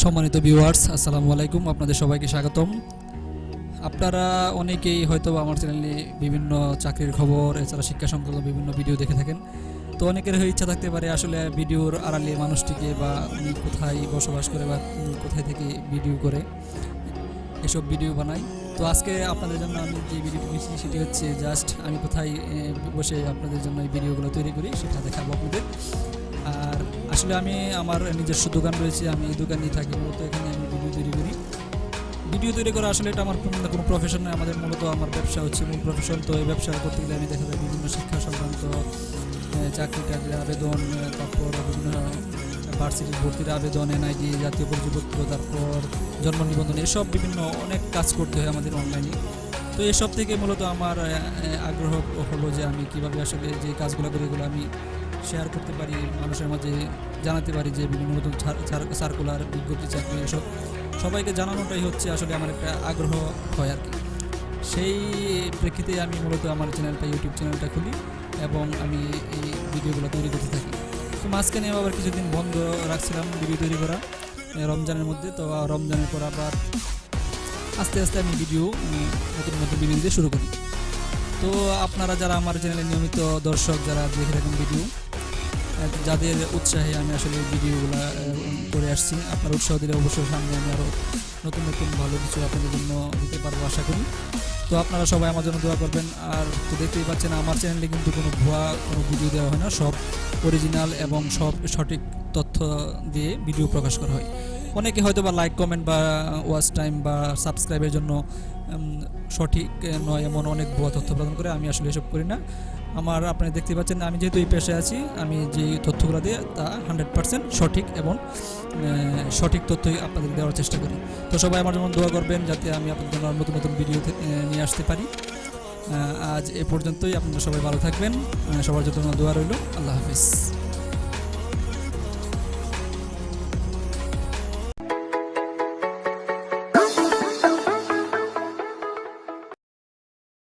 সম্মানিত ভিউয়ার্স আসসালামু আলাইকুম, আপনাদের সবাইকে স্বাগতম। আপনারা অনেকেই হয়তো আমার চ্যানেলে বিভিন্ন চাকরির খবর, এছাড়া শিক্ষা সংক্রান্ত বিভিন্ন ভিডিও দেখে থাকেন। তো অনেকের হয়ে ইচ্ছা থাকতে পারে আসলে ভিডিওর আড়ালে মানুষটিকে বা উনি কোথায় বসবাস করে বা কোথায় থেকে ভিডিও করে, এসব ভিডিও বানাই তো আজকে আপনাদের জন্য আমি যে ভিডিওটি নিয়েছি, সেটি হচ্ছে জাস্ট আমি কোথায় বসে আপনাদের জন্য এই ভিডিওগুলো তৈরি করি, সেটা দেখাবো আপনাদের। আর আসলে আমি আমার নিজস্ব দোকান রয়েছে, আমি এই দোকানেই থাকি, মূলত এখানে আমি ভিডিও তৈরি করি। ভিডিও তৈরি করা আসলে এটা আমার কোনো প্রফেশন নয় আমাদের মূলত আমার ব্যবসা হচ্ছে মূল প্রফেশন তো এই ব্যবসা করতে গেলে আমি দেখা যায় বিভিন্ন শিক্ষা সংক্রান্ত চাকরি টাকরির আবেদন তারপর বিভিন্ন ভার্সিটির ভর্তির আবেদন এনআইডি জাতীয় পরিচয়পত্র, তারপর জন্ম নিবন্ধন, এসব বিভিন্ন অনেক কাজ করতে হয় আমাদের অনলাইনে তো এসব থেকে মূলত আমার আগ্রহ হলো যে আমি কীভাবে আসলে যে কাজগুলো করি এগুলো আমি শেয়ার করতে পারি, মানুষের মাঝে জানাতে পারি যে বিভিন্ন নতুন সার্কুলার বিজ্ঞপ্তি চাকরি, এসব সবাইকে জানানোটাই হচ্ছে আসলে আমার একটা আগ্রহ হয় আর কি। সেই প্রেক্ষিতে আমি মূলত আমার চ্যানেলটা ইউটিউব চ্যানেলটা খুলি এবং আমি এই ভিডিওগুলো তৈরি করতে থাকি। তো মাঝখানে আবার কিছুদিন বন্ধ রাখছিলাম ভিডিও তৈরি করা, রমজানের মধ্যে। তো রমজানের পর আবার আস্তে আস্তে আমি ভিডিও নতুন নতুন ভিডিও দিয়ে শুরু করি। তো আপনারা যারা আমার চ্যানেলে নিয়মিত দর্শক যারা দেখে থাকেন ভিডিও যাদের উৎসাহে আমি আসলে ভিডিওগুলো করে আসছি, আপনার উৎসাহ দিলে অবশ্যই সামনে আমি আরও নতুন নতুন ভালো কিছু আপনাদের জন্য দিতে পারব আশা করি। তো আপনারা সবাই আমার জন্য দোয়া করবেন। আর তো দেখতেই পাচ্ছেন, আমার চ্যানেলে কিন্তু কোনো ভুয়া, কোনো ভিডিও দেওয়া হয় না। সব অরিজিনাল এবং সব সঠিক তথ্য দিয়ে ভিডিও প্রকাশ করা হয়। অনেকে হয়তো বা লাইক কমেন্ট বা ওয়াচ টাইম বা সাবস্ক্রাইবের জন্য সঠিক নয় এমন অনেক ভুয়া তথ্য প্রদান করে। আমি আসলে এসব করি না। আমার আপনি দেখতে পাচ্ছেন, আমি যেহেতু এই পেশায় আছি, আমি যে তথ্যগুলো দিয়ে তা হান্ড্রেড পার্সেন্ট সঠিক এবং সঠিক তথ্যই আপনাদের দেওয়ার চেষ্টা করি। তো সবাই আমার যেমন দোয়া করবেন যাতে আমি আপনাদের জন্য নতুন নতুন ভিডিও নিয়ে আসতে পারি। আজ এ পর্যন্তই, আপনারা সবাই ভালো থাকবেন। সবার জন্য দোয়া রইল। আল্লাহ হাফিজ।